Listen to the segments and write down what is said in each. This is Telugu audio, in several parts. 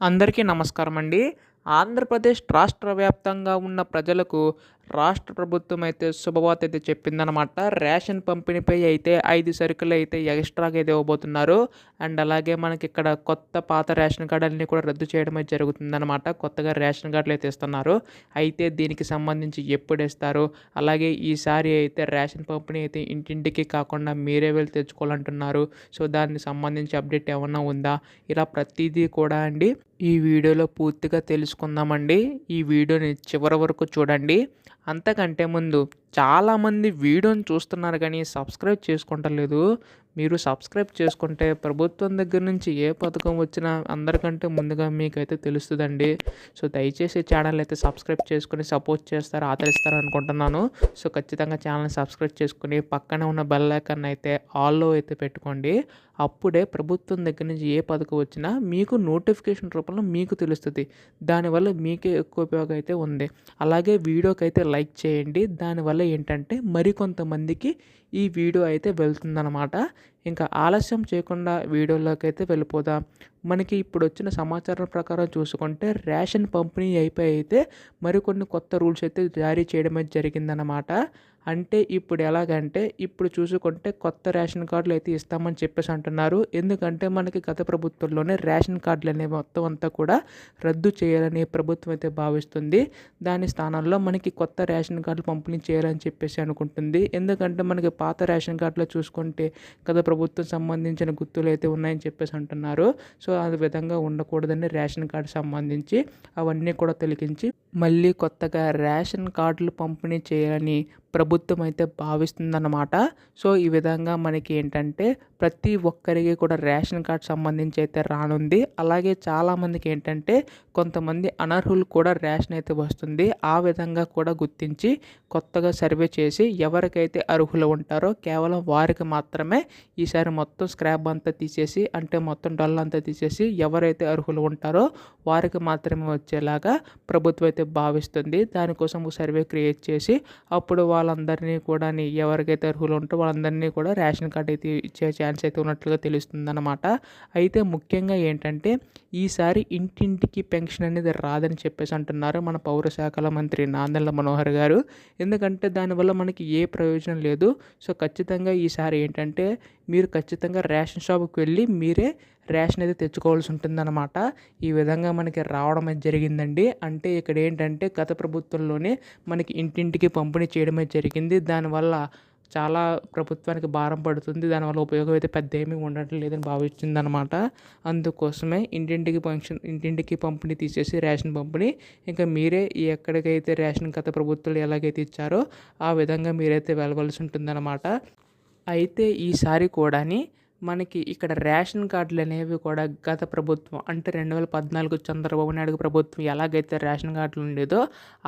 అందరికీ నమస్కారం అండి ఆంధ్రప్రదేశ్ రాష్ట్ర వ్యాప్తంగా ఉన్న ప్రజలకు రాష్ట్ర ప్రభుత్వం అయితే శుభవార్త అయితే చెప్పిందనమాట రేషన్ పంపిణీపై అయితే ఐదు సరుకులు అయితే ఎక్స్ట్రాగా అయితే ఇవ్వబోతున్నారు. అండ్ అలాగే మనకి ఇక్కడ కొత్త పాత రేషన్ కార్డులన్నీ కూడా రద్దు చేయడం అయితే జరుగుతుందనమాట కొత్తగా రేషన్ కార్డులు అయితే ఇస్తున్నారు. అయితే దీనికి సంబంధించి ఎప్పుడు ఇస్తారు? అలాగే ఈసారి అయితే రేషన్ పంపిణీ అయితే ఇంటింటికి కాకుండా మీరే వెళ్ళి తెచ్చుకోవాలంటున్నారు. సో దానికి సంబంధించి అప్డేట్ ఏమన్నా ఉందా? ఇలా ప్రతిదీ కూడా అండి. ఈ వీడియోలో పూర్తిగా తెలుసుకుందామండి. ఈ వీడియోని చివరి వరకు చూడండి. అంతకంటే ముందు చాలామంది వీడియోని చూస్తున్నారు కానీ సబ్స్క్రైబ్ చేసుకుంటలేదు. మీరు సబ్స్క్రైబ్ చేసుకుంటే ప్రభుత్వం దగ్గర నుంచి ఏ పథకం వచ్చినా అందరికంటే ముందుగా మీకైతే తెలుస్తుందండి. సో దయచేసి ఛానల్ అయితే సబ్స్క్రైబ్ చేసుకుని సపోర్ట్ చేస్తారు ఆదరిస్తారు అనుకుంటున్నాను. సో ఖచ్చితంగా ఛానల్ని సబ్స్క్రైబ్ చేసుకుని పక్కన ఉన్న బెల్ ఐకాన్ అయితే ఆల్లో అయితే పెట్టుకోండి. అప్పుడే ప్రభుత్వం దగ్గర నుంచి ఏ పథకం వచ్చినా మీకు నోటిఫికేషన్ రూపంలో మీకు తెలుస్తుంది. దానివల్ల మీకే ఎక్కువ ఉపయోగం అయితే ఉంది. అలాగే వీడియోకి అయితే లైక్ చేయండి. దానివల్ల ఏంటంటే మరికొంతమందికి ఈ వీడియో అయితే వెళ్తుందనమాట ఇంకా ఆలస్యం చేయకుండా వీడియోలోకి అయితే వెళ్ళిపోదాం. మనకి ఇప్పుడు వచ్చిన సమాచారం ప్రకారం చూసుకుంటే రేషన్ పంపిణీ అయిపోయి అయితే మరికొన్ని కొత్త రూల్స్ అయితే జారీ చేయడం అయితే జరిగిందన్నమాట. అంటే ఇప్పుడు ఎలాగంటే ఇప్పుడు చూసుకుంటే కొత్త రేషన్ కార్డులు అయితే ఇస్తామని చెప్పేసి అంటున్నారు. ఎందుకంటే మనకి గత ప్రభుత్వంలోనే రేషన్ కార్డులు అనేవి మొత్తం అంతా కూడా రద్దు చేయాలని ప్రభుత్వం అయితే భావిస్తుంది. దాని స్థానంలో మనకి కొత్త రేషన్ కార్డులు పంపిణీ చేయాలని చెప్పేసి అనుకుంటుంది. ఎందుకంటే మనకి పాత రేషన్ కార్డులో చూసుకుంటే గత ప్రభుత్వం సంబంధించిన గుర్తులు అయితే ఉన్నాయని చెప్పేసి అంటున్నారు. సో ఆ విధంగా ఉండకూడదని రేషన్ కార్డు సంబంధించి అవన్నీ కూడా తొలగించి మళ్ళీ కొత్తగా రేషన్ కార్డులు పంపిణీ చేయాలని ప్రభుత్వం అయితే భావిస్తుందన్నమాట. సో ఈ విధంగా మనకి ఏంటంటే ప్రతి ఒక్కరికి కూడా రేషన్ కార్డ్ సంబంధించి అయితే రానుంది. అలాగే చాలామందికి ఏంటంటే కొంతమంది అనర్హులు కూడా రేషన్ అయితే వస్తుంది. ఆ విధంగా కూడా గుర్తించి కొత్తగా సర్వే చేసి ఎవరికైతే అర్హులు ఉంటారో కేవలం వారికి మాత్రమే ఈసారి మొత్తం స్క్రాప్ అంతా తీసేసి అంటే మొత్తం డల్ అంతా తీసేసి ఎవరైతే అర్హులు ఉంటారో వారికి మాత్రమే వచ్చేలాగా ప్రభుత్వం అయితే భావిస్తుంది. దానికోసం ఒక సర్వే క్రియేట్ చేసి అప్పుడు వాళ్ళందరినీ కూడా ఎవరికైతే అర్హులు ఉంటో వాళ్ళందరినీ కూడా రేషన్ కార్డ్ అయితే ఇచ్చే ఛాన్స్ అయితే ఉన్నట్లుగా తెలుస్తుందన్నమాట. అయితే ముఖ్యంగా ఏంటంటే ఈసారి ఇంటింటికి పెన్షన్ అనేది రాదని చెప్పేసి అంటున్నారు మన పౌర శాఖల మంత్రి నాందల మనోహర్ గారు. ఎందుకంటే దానివల్ల మనకి ఏ ప్రయోజనం లేదు. సో ఖచ్చితంగా ఈసారి ఏంటంటే మీరు ఖచ్చితంగా రేషన్ షాప్కి వెళ్ళి మీరే రేషన్ అయితే తెచ్చుకోవాల్సి ఉంటుందన్నమాట. ఈ విధంగా మనకి రావడం అయితే జరిగిందండి. అంటే ఇక్కడ ఏంటంటే గత ప్రభుత్వంలోనే మనకి ఇంటింటికి పంపిణీ చేయడమే జరిగింది. దానివల్ల చాలా ప్రభుత్వానికి భారం పడుతుంది. దానివల్ల ఉపయోగం అయితే పెద్ద ఏమీ ఉండటం లేదని భావించిందనమాట అందుకోసమే ఇంటింటికి ఫంక్షన్ ఇంటింటికి పంపిణీ తీసేసి రేషన్ పంపిణీ. ఇంకా మీరే ఎక్కడికైతే రేషన్ గత ప్రభుత్వాలు ఎలాగైతే ఇచ్చారో ఆ విధంగా మీరైతే వెళ్ళవలసి ఉంటుందన్నమాట. అయితే ఈసారి కూడాని మనకి ఇక్కడ రేషన్ కార్డులు అనేవి కూడా గత ప్రభుత్వం అంటే రెండు వేల పద్నాలుగు చంద్రబాబు నాయుడు ప్రభుత్వం ఎలాగైతే రేషన్ కార్డులు ఉండేదో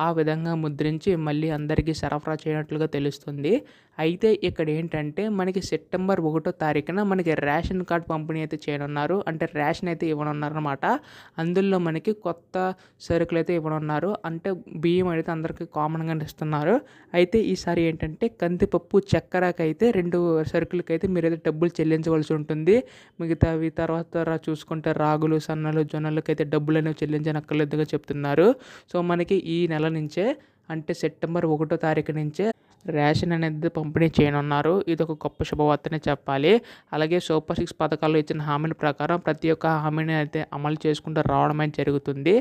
ఆ విధంగా ముద్రించి మళ్ళీ అందరికీ సరఫరా చేయనట్లుగా తెలుస్తుంది. అయితే ఇక్కడ ఏంటంటే మనకి సెప్టెంబర్ ఒకటో తారీఖున మనకి రేషన్ కార్డు పంపిణీ అయితే చేయనున్నారు. అంటే రేషన్ అయితే ఇవ్వనున్నారనమాట అందులో మనకి కొత్త సరుకులు అయితే ఇవ్వనున్నారు. అంటే బియ్యం అయితే అందరికీ కామన్గా ఇస్తున్నారు. అయితే ఈసారి ఏంటంటే కందిపప్పు చక్కెరకైతే రెండు సరుకులకైతే మీరైతే డబ్బులు చెల్లించవలసి చెల్లించవలసి ఉంటుంది. మిగతావి తర్వాత చూసుకుంటే రాగులు సన్నలు జొన్నలకైతే డబ్బులు అనేవి చెల్లించనక్కర్లేదుగా చెప్తున్నారు. సో మనకి ఈ నెల నుంచే అంటే సెప్టెంబర్ ఒకటో తారీఖు నుంచే రేషన్ అనేది పంపిణీ చేయనున్నారు. ఇది ఒక గొప్ప శుభవార్తనే చెప్పాలి. అలాగే సూపర్ సిక్స్ పథకాల్లో ఇచ్చిన హామీల ప్రకారం ప్రతి ఒక్క హామీని అయితే అమలు చేసుకుంటూ రావడం అనేది జరుగుతుంది.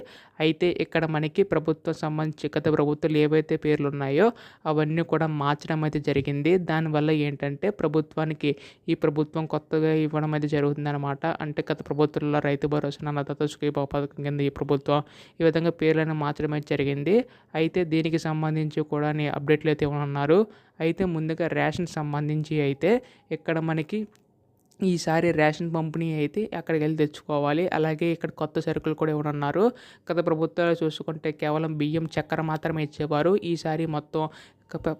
అయితే ఇక్కడ మనకి ప్రభుత్వం సంబంధించి గత ప్రభుత్వాలు ఏవైతే పేర్లు ఉన్నాయో అవన్నీ కూడా మార్చడం అయితే జరిగింది. దానివల్ల ఏంటంటే ప్రభుత్వానికి ఈ ప్రభుత్వం కొత్తగా ఇవ్వడం అయితే జరుగుతుందన్నమాట. అంటే గత ప్రభుత్వంలో రైతు భరోసా అన్నదాత సుఖీభావ పథకం కింద ఈ ప్రభుత్వం ఈ విధంగా పేర్లను మార్చడం అయితే జరిగింది. అయితే దీనికి సంబంధించి కూడా అప్డేట్లు అయితే ఉన్నారు అయితే ముందుగా రేషన్ సంబంధించి అయితే ఇక్కడ మనకి ఈసారి రేషన్ పంపిణీ అయితే అక్కడికి వెళ్ళి తెచ్చుకోవాలి. అలాగే ఇక్కడ కొత్త సరుకులు కూడా ఇవ్వనున్నారు గత ప్రభుత్వాలు చూసుకుంటే కేవలం బియ్యం చక్కెర మాత్రమే ఇచ్చేవారు. ఈసారి మొత్తం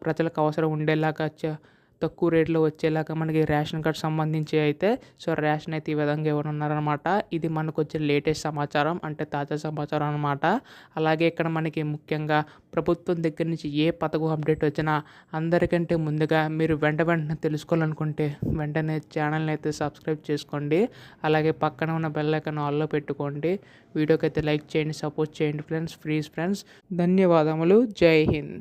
ప్రజలకు అవసరం ఉండేలాగా తక్కువ రేట్లో వచ్చేలాగా మనకి రేషన్ కార్డ్ సంబంధించి అయితే సో రేషన్ అయితే ఈ విధంగా ఇవ్వనున్నారనమాట ఇది మనకు వచ్చే లేటెస్ట్ సమాచారం అంటే తాజా సమాచారం అనమాట అలాగే ఇక్కడ మనకి ముఖ్యంగా ప్రభుత్వం దగ్గర నుంచి ఏ పథకం అప్డేట్ వచ్చినా అందరికంటే ముందుగా మీరు వెంట వెంటనే తెలుసుకోవాలనుకుంటే వెంటనే ఛానల్ని అయితే సబ్స్క్రైబ్ చేసుకోండి. అలాగే పక్కన ఉన్న బెల్ ఐకాన్ ఆల్లో పెట్టుకోండి. వీడియోకి అయితే లైక్ చేయండి సపోర్ట్ చేయండి ఫ్రెండ్స్ ప్లీజ్ ఫ్రెండ్స్. ధన్యవాదములు. జై హింద్.